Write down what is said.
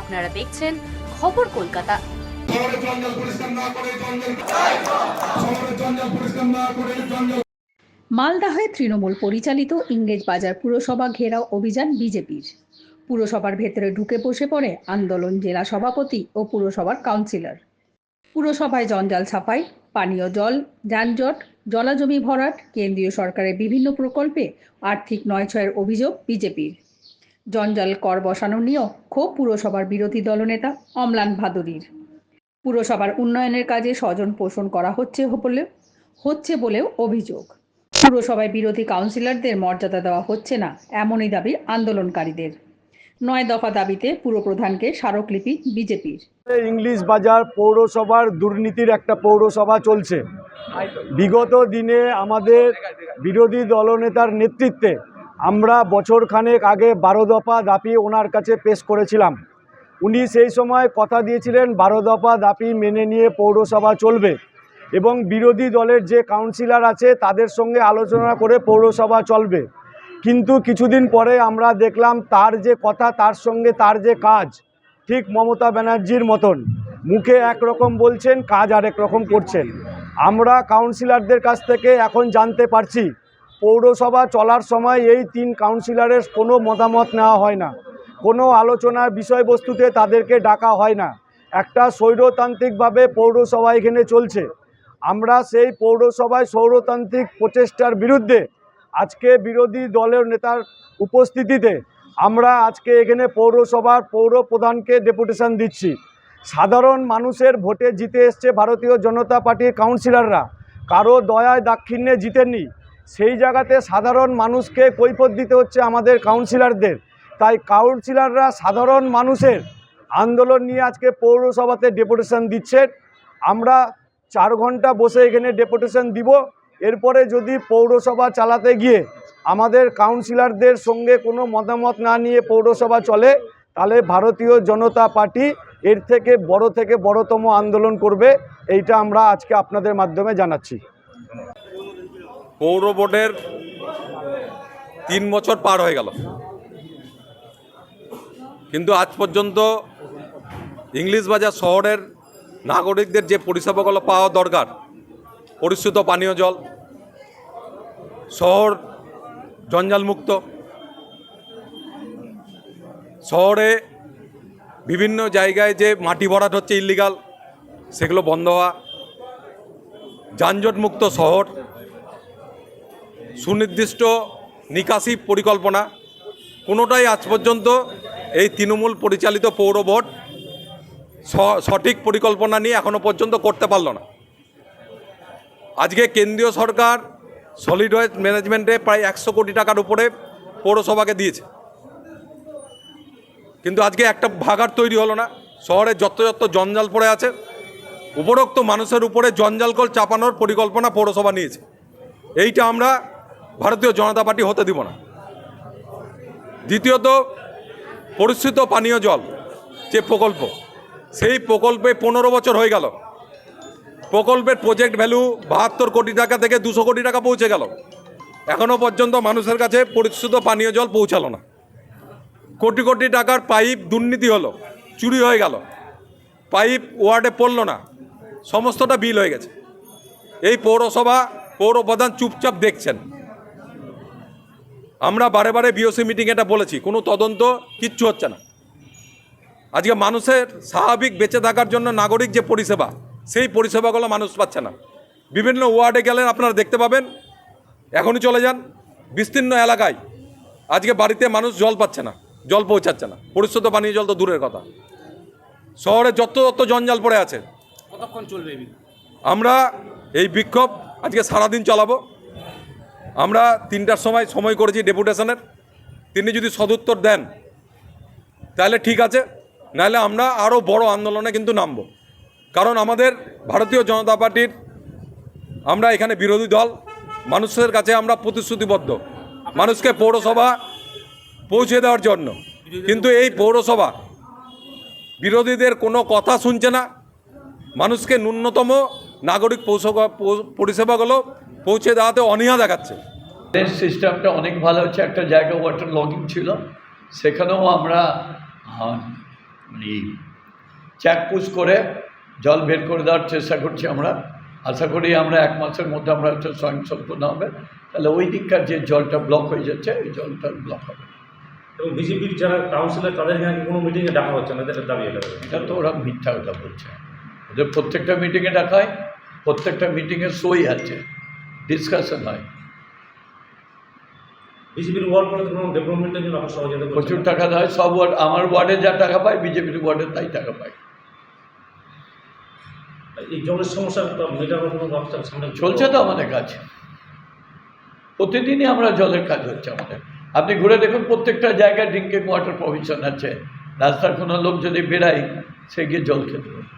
আপনারা দেখছেন খবর কলকাতা। মালদাহে তৃণমূল পরিচালিত ইংরেজ বাজার পুরসভা ঘেরাও অভিযান বিজেপির। পুরসভার ভেতরে ঢুকে বসে পড়ে আন্দোলন জেলা সভাপতি ও পুরসভার কাউন্সিলর। পুরসভায় জঞ্জাল ছাপাই পানীয় জল যানজট জলাজমি ভরাট কেন্দ্রীয় সরকারের বিভিন্ন প্রকল্পে আর্থিক নয়ছয়ের অভিযোগ বিজেপির। জঞ্জাল কর বসানো নিয়েও ক্ষোভ পুরসভার বিরোধী দলনেতা অম্লান ভাদুরীর। পুরসভার উন্নয়নের কাজে স্বজন পোষণ করা হচ্ছে বলে, হচ্ছে বলেও অভিযোগ। পুরসভায় বিরোধী কাউন্সিলরদের মর্যাদা দেওয়া হচ্ছে না, এমনই দাবি আন্দোলনকারীদের। নয় দফা দাবিতে পুরপ্রধানকে স্মারকলিপি বিজেপির। ইংলিশ বাজার পৌরসভার দুর্নীতির একটা পৌরসভা চলছে। বিগত দিনে আমাদের বিরোধী দলনেতার নেতৃত্বে আমরা বছরখানেক আগে বারো দফা দাবি ওনার কাছে পেশ করেছিলাম। উনি সেই সময় কথা দিয়েছিলেন, বারো দফা দাবি মেনে নিয়ে পৌরসভা চলবে এবং বিরোধী দলের যে কাউন্সিলর আছে তাদের সঙ্গে আলোচনা করে পৌরসভা চলবে। কিন্তু কিছুদিন পরে আমরা দেখলাম তার যে কথা, তার সঙ্গে তার যে কাজ, ঠিক মমতা ব্যানার্জির মতন। মুখে একরকম বলছেন, কাজ আরেক রকম করছেন। আমরা কাউন্সিলরদের কাছ থেকে এখন জানতে পারছি পৌরসভা চলার সময় এই তিন কাউন্সিলরের কোনো মতামত নেওয়া হয় না। কোনো আলোচনার বিষয়বস্তুতে তাদেরকে ডাকা হয় না। একটা স্বৈরতান্ত্রিকভাবে পৌরসভা এখানে চলছে। আমরা সেই পৌরসভায় সৌরতান্ত্রিক প্রচেষ্টার বিরুদ্ধে আজকে বিরোধী দলের নেতার উপস্থিতিতে আমরা আজকে এখানে পৌরসভার পৌর প্রধানকে ডেপুটেশন দিচ্ছি। সাধারণ মানুষের ভোটে জিতে এসছে ভারতীয় জনতা পার্টির কাউন্সিলররা কারও দয়ায় দাক্ষিণ্যে জিতেননি। সেই জায়গাতে সাধারণ মানুষকে কৈফত দিতে হচ্ছে আমাদের কাউন্সিলরদের তাই কাউন্সিলররা সাধারণ মানুষের আন্দোলন নিয়ে আজকে পৌরসভাতে ডেপুটেশন দিচ্ছেন। আমরা চার ঘণ্টা বসে এখানে ডেপুটেশন দিব। এরপরে যদি পৌরসভা চালাতে গিয়ে আমাদের কাউন্সিলরদের সঙ্গে কোনো মতামত না নিয়ে পৌরসভা চলে, তাহলে ভারতীয় জনতা পার্টি এর থেকে বড় থেকে বড়তম আন্দোলন করবে। এইটা আমরা আজকে আপনাদের মাধ্যমে জানাচ্ছি। পৌর বোর্ডের তিন বছর পার হয়ে গেল। কিন্তু আজ পর্যন্ত ইংলিশ বাজার শহরের নাগরিকদের যে পরিষেবাগুলো পাওয়া দরকার, পরিশুদ্ধ পানীয় জল, শহর জঞ্জালমুক্ত, শহরে বিভিন্ন জায়গায় যে মাটি ভরাট হচ্ছে ইল্লিগাল সেগুলো বন্ধ হওয়া, যানজটমুক্ত শহর সুনির্দিষ্ট নিকাশি পরিকল্পনা। কোনোটাই আজ পর্যন্ত এই তৃণমূল পরিচালিত পৌর ভোট সঠিক পরিকল্পনা নিয়ে এখনও পর্যন্ত করতে পারল না। আজকে কেন্দ্রীয় সরকার সলিড ওয়েস্ট ম্যানেজমেন্টে প্রায় একশো কোটি টাকার উপরে পৌরসভাকে দিয়েছে। কিন্তু আজকে একটা ভাগার তৈরি হলো না। শহরে যত যত জঞ্জাল পড়ে আছে। উপরোক্ত মানুষের উপরে জঞ্জালকল চাপানোর পরিকল্পনা পৌরসভা নিয়েছে। এইটা আমরা ভারতীয় জনতা পার্টি হতে দিব না। দ্বিতীয়ত, পরিশ্রিত পানীয় জল, যে প্রকল্প, সেই প্রকল্পে পনেরো বছর হয়ে গেল। প্রকল্পের প্রজেক্ট ভ্যালু বাহাত্তর কোটি টাকা থেকে দুশো কোটি টাকা পৌঁছে গেল। এখনও পর্যন্ত মানুষের কাছে পরিশ্রুত পানীয় জল পৌঁছালো না। কোটি কোটি টাকার পাইপ দুর্নীতি হলো, চুরি হয়ে গেল। পাইপ ওয়ার্ডে পড়ল না, সমস্তটা বিল হয়ে গেছে। এই পৌরসভা পৌর প্রধান চুপচাপ দেখছেন। আমরা বারে বারে বিওসি মিটিং এটা বলেছি কোনো তদন্ত কিচ্ছু হচ্ছে না। আজকে মানুষের স্বাভাবিক বেঁচে থাকার জন্য নাগরিক যে পরিষেবা সেই পরিষেবাগুলো মানুষ পাচ্ছে না। বিভিন্ন ওয়ার্ডে গেলেন আপনারা দেখতে পাবেন এখনই চলে যান বিস্তীর্ণ এলাকায়। আজকে বাড়িতে মানুষ জল পাচ্ছে না জল পৌঁছাচ্ছে না পরিশুদ্ধ পানীয় জল তো দূরের কথা। শহরে যত যত জঞ্জাল পড়ে আছে। কতক্ষণ চলবে আমরা এই বিক্ষোভ আজকে সারাদিন চালাবো। আমরা তিনটার সময় সময় করেছি ডেপুটেশনের। তিনি যদি সদুত্তর দেন, তাহলে ঠিক আছে, নাহলে আমরা আরও বড় আন্দোলনে কিন্তু নামব। কারণ আমাদের ভারতীয় জনতা পার্টির আমরা এখানে বিরোধী দল, মানুষের কাছে আমরা প্রতিশ্রুতিবদ্ধ। মানুষকে পৌরসভা পৌঁছে দেওয়ার জন্য। কিন্তু এই পৌরসভা বিরোধীদের কোনো কথা শুনছে না। মানুষকে ন্যূনতম নাগরিক পৌঁছবা পৌ- পরিষেবাগুলো পৌঁছে দেওয়াতে অনীহা দেখাচ্ছে। ড্রেনেজ সিস্টেমটা অনেক ভালো হচ্ছে একটা জায়গা ওয়াটার লগিং ছিল। সেখানেও আমরা আহ, মানে চেক পুশ করে জল বের করে দেওয়ার চেষ্টা করছি আমরা। আশা করি আমরা এক মাসের মধ্যে আমরা একটা স্বয়ংসম্পূর্ণ হবে। তাহলে ওই দিককার যে জলটা ব্লক হয়ে যাচ্ছে ওই জলটা ব্লক হবে। এবং বিজেপির যারা কাউন্সিলর তাদের নাকি কোনো মিটিংয়ে ডাকা হচ্ছে না এদের দাবি এটা। এটা তো ওরা মিথ্যা কথা বলছে। ওদের প্রত্যেকটা মিটিংয়ে ডাকা হয় প্রত্যেকটা মিটিংয়ে সই আছে। ডিসকাশন হয়। বিজেপির ওয়ার্ড করে কোনো ডেভেলপমেন্টের জন্য আপনার সহযোগিতা প্রচুর টাকা দেওয়া হয় সব ওয়ার্ড আমার ওয়ার্ডে যা টাকা পায় বিজেপির ওয়ার্ডে তাই টাকা পায়। এই জলের সমস্যা মেটানোর কোনো ব্যবস্থা সামনে চলছে তো আমাদের কাজ। প্রতিদিনই আমরা জলের কাজ হচ্ছে আমাদের। আপনি ঘুরে দেখুন প্রত্যেকটা জায়গায় ড্রিঙ্কিং ওয়াটার প্রভিশন আছে। রাস্তার কোনো লোক যদি বেড়ায় সে গিয়ে জল খেতে পারে।